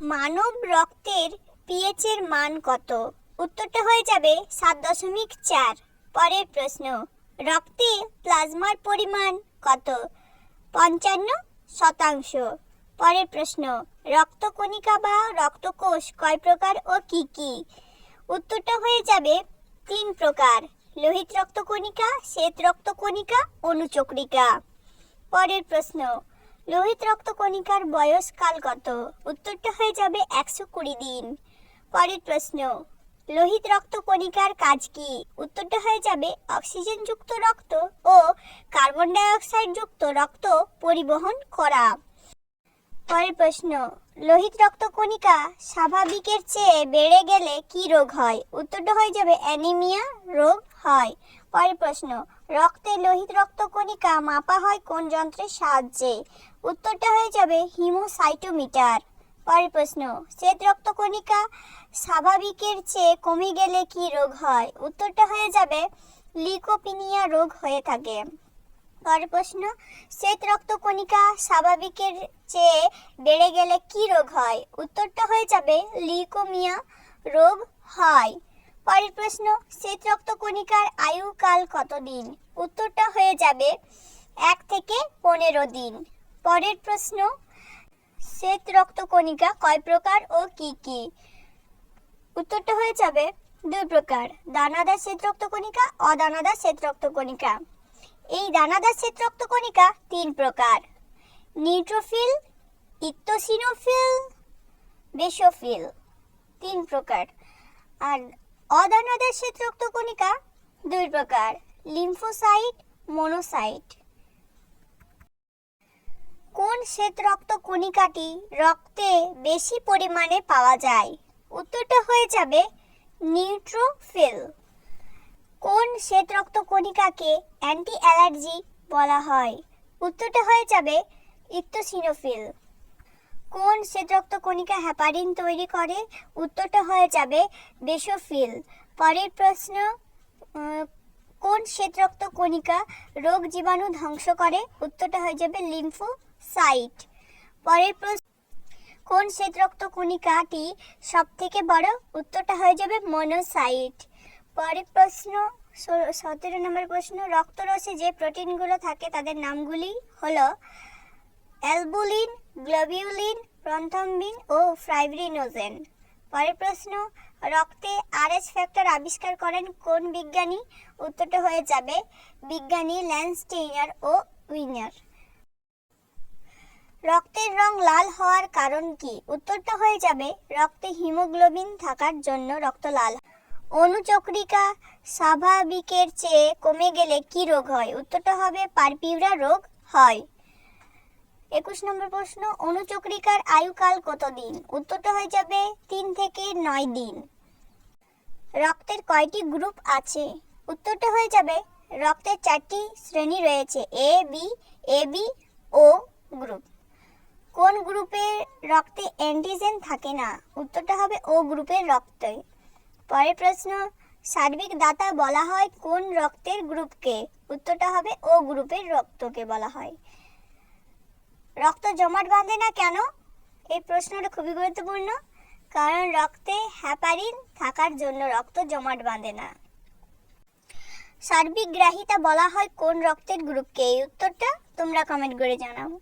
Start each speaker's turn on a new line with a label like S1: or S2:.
S1: মানব রক্তের পিএইচ এর মান কত? উত্তরটা হয়ে যাবে সাত দশমিক চার। পরের প্রশ্ন, রক্তে প্লাজমার পরিমাণ কত? পঞ্চান্ন শতাংশ। পরের প্রশ্ন, রক্তকণিকা বা রক্তকোষ কয় প্রকার ও কি কি? উত্তরটা হয়ে যাবে তিন প্রকার, লোহিত রক্তকণিকা, শ্বেত রক্তকণিকা, অনুচক্রিকা। পরের প্রশ্ন লোহিত রক্তকণিকার বয়সকাল কত? উত্তরটা হয়ে যাবে একশো কুড়ি দিন। পরের প্রশ্ন লোহিত রক্তকণিকার কাজ কি? উত্তরটা হয়ে যাবে অক্সিজেনযুক্ত রক্ত ও কার্বন ডাই অক্সাইড যুক্ত রক্ত পরিবহন করা। পরের প্রশ্ন লোহিত রক্তকণিকা স্বাভাবিকের চেয়ে বেড়ে গেলে কি রোগ হয়? উত্তরটা হয়ে যাবে অ্যানিমিয়া রোগ হয়। পরের প্রশ্ন, রক্তে লোহিত রক্তকণিকা মাপা হয় কোন যন্ত্রের সাহায্যে? উত্তরটা হয়ে যাবে হিমোসাইটোমিটার। পরের প্রশ্ন, শ্বেত রক্তকণিকা স্বাভাবিকের চেয়ে কমে গেলে কি রোগ হয়? উত্তরটা হয়ে যাবে লিকোপিনিয়া রোগ হয়ে থাকে। পরের প্রশ্ন, শ্বেত রক্তকণিকা স্বাভাবিকের চেয়ে বেড়ে গেলে কি রোগ হয়? উত্তরটা হয়ে যাবে লিকোমিয়া রোগ হয়। পরের প্রশ্ন, শ্বেত রক্তকণিকার আয়ুকাল কতদিন উত্তরটা হয়ে যাবে এক থেকে পনেরো দিন। পরের প্রশ্ন, শ্বেত রক্তকণিকা কয় প্রকার ও কি কি? উত্তরটা হয়ে যাবে দুই প্রকার দানাদার শ্বেত রক্তকণিকা অদানাদার শ্বেত রক্তকণিকা এই দানাদার শ্বেত রক্তকণিকা তিন প্রকার। নিউট্রোফিল, ইত্তোসিনোফিল, বেসোফিল, তিন প্রকার। আর অদানাদার শ্বেত রক্তকণিকা দুই প্রকার, লিম্ফোসাইট, মনোসাইট। কোন শ্বেত রক্ত কণিকাটি রক্তে বেশি পরিমাণে পাওয়া যায়? উত্তরটা হয়ে যাবে নিউট্রোফিল। কোন শ্বেত রক্ত কণিকাকে অ্যান্টি অ্যালার্জি বলা হয়? উত্তরটা হয়ে যাবে ইত্তোসিনোফিল কোন শ্বেত রক্ত কণিকা হ্যাপারিন তৈরি করে? উত্তরটা হয়ে যাবে বেসোফিল। পরের প্রশ্ন কোন শ্বেত রক্ত কণিকা রোগ জীবাণু ধ্বংস করে? উত্তরটা হয়ে যাবে লিম্ফোসাইট। পরের প্রশ্ন, কোন শ্বেত রক্ত কণিকাটি সব থেকে বড়? উত্তরটা হয়ে যাবে মনোসাইট। পরের প্রশ্ন সতেরো নম্বর প্রশ্ন, রক্তরসে যে প্রোটিনগুলো থাকে তাদের নামগুলি হলো অ্যালবুলিন, গ্লোবিউলিন প্রন্থম্বিন ও ফ্রাইব্রিনোজেন। পরের প্রশ্ন, রক্তে আরএস ফ্যাক্টর আবিষ্কার করেন কোন বিজ্ঞানী? উত্তরটা হয়ে যাবে, বিজ্ঞানী ল্যান্সটেইনার ও উইনার। রক্তের রং লাল হওয়ার কারণ কি? উত্তরটা হয়ে যাবে, রক্তে হিমোগ্লোবিন থাকার জন্য রক্ত লাল। অনুচক্রিকা স্বাভাবিকের চেয়ে কমে গেলে কি রোগ হয়? উত্তরটা হবে, পারপিউরা রোগ হয়। একুশ নম্বর প্রশ্ন, অনুচক্রিকার আয়ুকাল কতদিন? উত্তরটা হয়ে যাবে তিন থেকে নয় দিন। রক্তের কয়টি গ্রুপ আছে? উত্তরটা হয়ে যাবে রক্তের চারটি শ্রেণি রয়েছে A B A B O group কোন গ্রুপের রক্তে অ্যান্টিজেন থাকে না? উত্তরটা হবে ও গ্রুপের রক্তে। পরের প্রশ্ন, সার্বিক দাতা বলা হয় কোন রক্তের গ্রুপকে? উত্তরটা হবে ও গ্রুপের রক্তকে বলা হয়। রক্ত জমাট বাঁধে না কেন? এই প্রশ্নটা খুবই গুরুত্বপূর্ণ। কারণ রক্তে হ্যাপারিন থাকার জন্য রক্ত জমাট বাঁধে না। সার্বিক গ্রাহিতা বলা হয় কোন রক্তের গ্রুপকে? এই উত্তরটা তোমরা কমেন্ট করে জানাও।